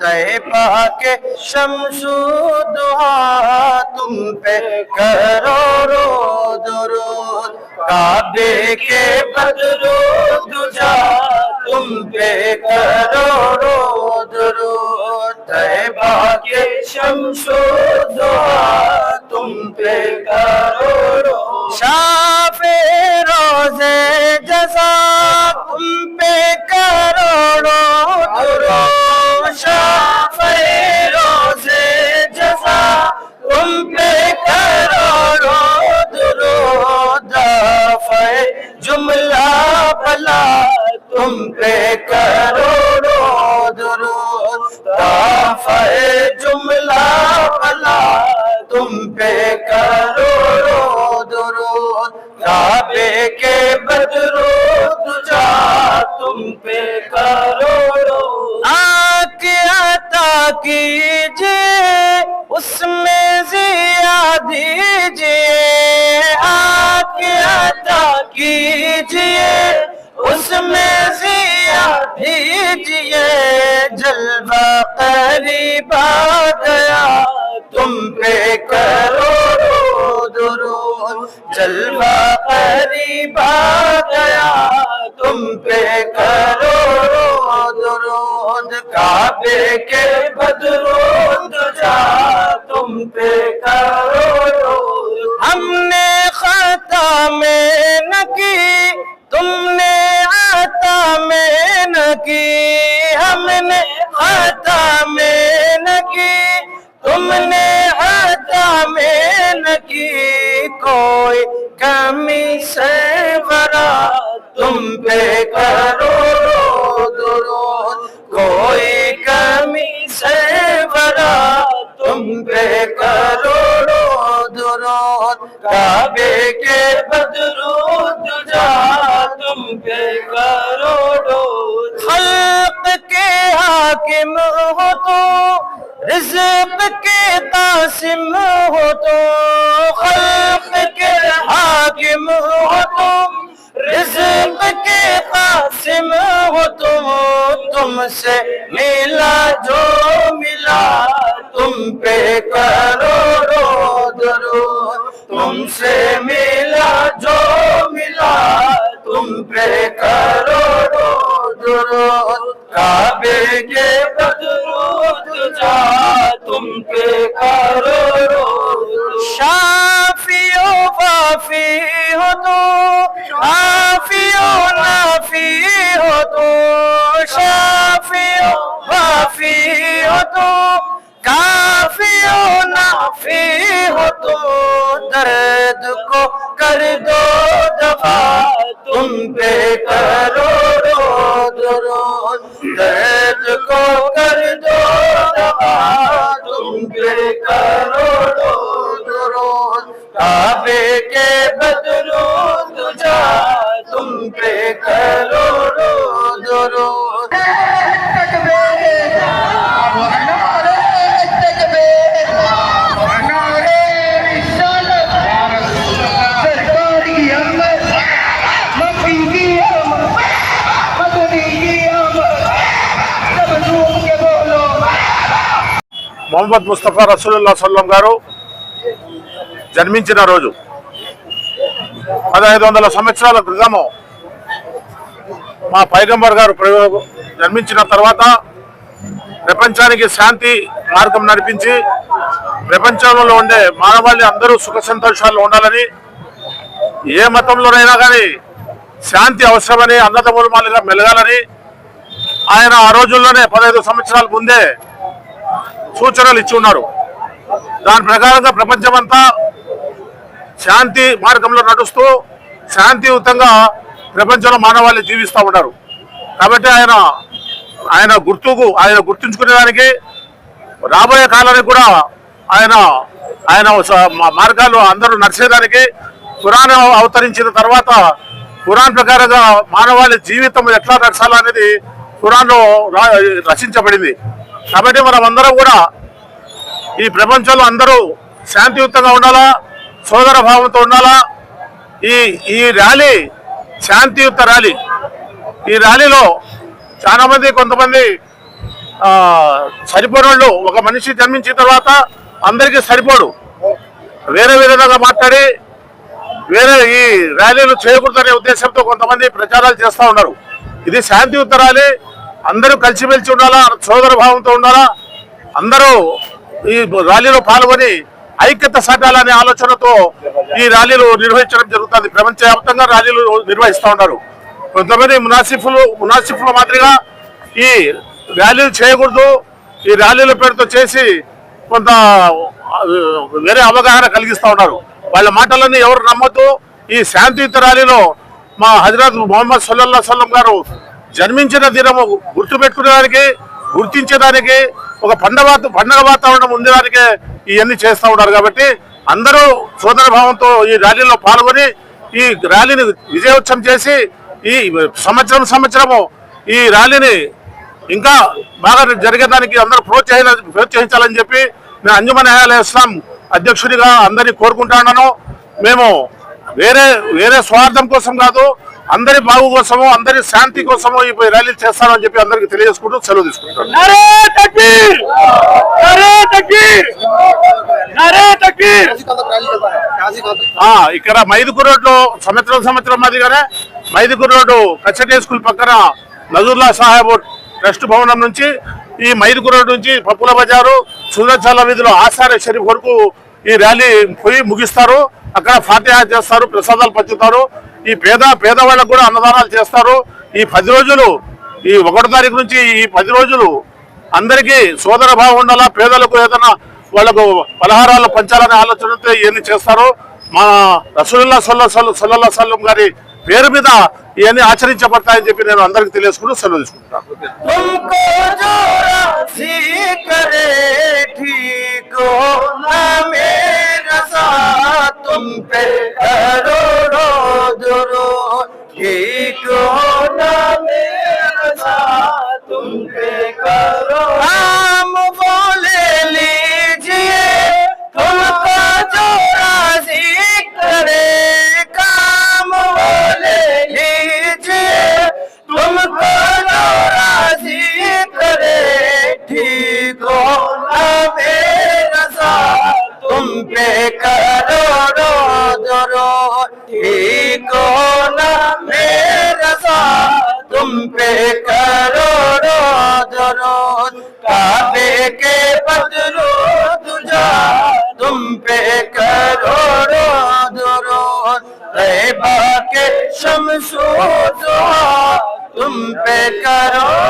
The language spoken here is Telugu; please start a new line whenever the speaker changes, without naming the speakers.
طیبہ کے شمس دعا، تم پہ کرو رو درود کعبے کے بدرو دجا تم پہ کرو رو درود طیبہ کے شمس مصطفی جملہ بلا تم پہ کرو رو درود کعبے کے بدرو تجا تم پہ کرو رو آنکھ عطا کیجیے، اس میں زیادی جئے آنکھ عطا کیجیے، اس میں زیادہ کیجیے جلوہ قریب آ گیا۔ تم پہ کرو رو درود جلوہ قریب آ گیا۔ تم پہ کرو رو درود کعبے کے بدرود جا۔ تم پہ کرو कोई कमी से बरा तुम पे करोड़ों दुरूद कोई कमी से बरा तुम पे करोड़ों दुरूद काबे के बदरूद जा तुम पे करोड़ों खल्क के हाकिम हो तो रिज़्क के तासिम हो तो खल्क के हाकिम हो तुम रिज़्क के कासिम हो तुम तुमसे मिला जो मिला तुम पे करोड़ों दरूद तुमसे मिला जो मिला तुम पे करोड़ों दरूद काबे के बदरूद जा तुम पे करोड़ों হতো আফিও নাফি হতো শাফিও মাফি হতো কাফিও নাফি হতো দর্দ কো কর দো দফা, তুম পে করো রোদ রোদ দর্দ কো কর দো দফা, তুম পে করো
మొహమ్మద్ ముస్తఫా రసూలుల్లా సల్లం గారు జన్మించిన రోజు. పదహైదు వందల సంవత్సరాల క్రితము మా పైగంబర్ గారు జన్మించిన తర్వాత ప్రపంచానికి శాంతి మార్గం నడిపించి ప్రపంచంలో ఉండే మానవాళి అందరూ సుఖ సంతోషాలు ఉండాలని ఏ మతంలోనైనా కానీ శాంతి అవసరమని అన్నదమ్ముల మెలగాలని ఆయన ఆ రోజుల్లోనే పదహైదు సంవత్సరాల ముందే సూచనలు ఇచ్చి ఉన్నారు. దాని ప్రకారంగా ప్రపంచమంతా శాంతి మార్గంలో నడుస్తూ శాంతియుతంగా ప్రపంచంలో మానవాళి జీవిస్తూ ఉన్నారు. కాబట్టి ఆయన ఆయన గుర్తుకు ఆయన గుర్తుంచుకునేదానికి రాబోయే కాలానికి కూడా ఆయన ఆయన మార్గాలు అందరూ నడిచేదానికి పురాణం అవతరించిన తర్వాత పురాణ ప్రకారంగా మానవాళి జీవితం ఎట్లా నడచాలనేది పురాణంలో రా- రచించబడింది. కాబట్టి మనం అందరం కూడా ఈ ప్రపంచంలో అందరూ శాంతియుతంగా ఉండాలా సోదర భావంతో ఉండాలా? ఈ ఈ ర్యాలీ శాంతియుత ర్యాలీ. ఈ ర్యాలీలో చాలామంది కొంతమంది సరిపోనోళ్ళు ఒక మనిషి జన్మించిన తర్వాత అందరికీ సరిపోడు. వేరే విధంగా మాట్లాడి వేరే ఈ ర్యాలీలు చేయకూడదనే ఉద్దేశంతో కొంతమంది ప్రచారాలు చేస్తూ ఉన్నారు. ఇది శాంతియుత ర్యాలీ అందరూ కలిసిమెలిసి ఉండాలా? సోదర భావంతో ఉండాలా? అందరూ ఈ ర్యాలీలో పాల్గొని ఐక్యత సాటాలనే ఆలోచనతో ఈ ర్యాలీలు నిర్వహించడం జరుగుతుంది. ప్రపంచవ్యాప్తంగా ర్యాలీలు నిర్వహిస్తూ ఉన్నారు. కొంతమంది మునాసిఫులు మునాసిఫుల మాదిరిగా ఈ ర్యాలీలు చేయకూడదు. ఈ ర్యాలీల పేరుతో చేసి కొంత వేరే అవగాహన కలిగిస్తూ ఉన్నారు. వాళ్ళ మాటలన్నీ ఎవరు నమ్మద్దు. ఈ శాంతియుత ర్యాలీలో మా హజరత్ మొహమ్మద్ సల్లల్లా సల్లం గారు జన్మించిన దినము గుర్తుపెట్టుకునేదానికి గుర్తించేదానికి ఒక పండగ పండగ వాతావరణం ఉండేదానికే ఇవన్నీ చేస్తూ ఉన్నారు కాబట్టి అందరూ సోదర భావంతో ఈ ర్యాలీలో పాల్గొని ఈ ర్యాలీని విజయోత్సవం చేసి ఈ సంవత్సరం సంవత్సరము ఈ ర్యాలీని ఇంకా బాగా జరిగేదానికి అందరూ ప్రోత్సహి ప్రోత్సహించాలని చెప్పి నేను అంజుమన్ హయాల్ ఇస్లాం అధ్యక్షుడిగా అందరినీ కోరుకుంటున్నాను మేము వేరే వేరే స్వార్థం కోసం కాదు అందరి బాగు కోసము అందరి శాంతి కోసమో ఈ ర్యాలీ చేస్తానని చెప్పి అందరికి తెలియజేసుకుంటూ సెలవు తీసుకుంటాను. ఇక్కడ మైదుకు రోడ్డు సంవత్సరం సంవత్సరం మాదిరిగానే మైదుకూర్ రోడ్డు కచ్చటే స్కూల్ పక్కన నజూర్లా సాహెబ్ ట్రస్ట్ భవనం నుంచి ఈ మైదుకూర్ రోడ్ నుంచి పప్పుల బజారు సుందరచాల వీధిలో ఆసార షరీఫ్ వరకు ఈ ర్యాలీ పోయి ముగిస్తారు. అక్కడ ఫాతిహా చేస్తారు ప్రసాదాలు పంచుతారు. ఈ పేద పేదవాళ్ళకు కూడా అన్నదానాలు చేస్తారు. ఈ పది రోజులు ఈ ఒకటో తారీఖు నుంచి ఈ పది రోజులు అందరికీ సోదర భావం ఉండాలా? పేదలకు ఏదైనా వాళ్ళకు పలహారాలు పంచాలనే ఆలోచనతో ఇవన్నీ చేస్తారు. మా రసూల్లా సల్ల సొల్లల్లా సల్లం గారి పేరు మీద ఇవన్నీ ఆచరించబడతాయని చెప్పి నేను అందరికి తెలియజేసుకుంటూ సెలవు తీసుకుంటాను
ठिकोना मेरा सा तुम पे करो रोज काबे के बदलो तुझा तुम पे करो रोज रेबा के शमसो तुम पे करो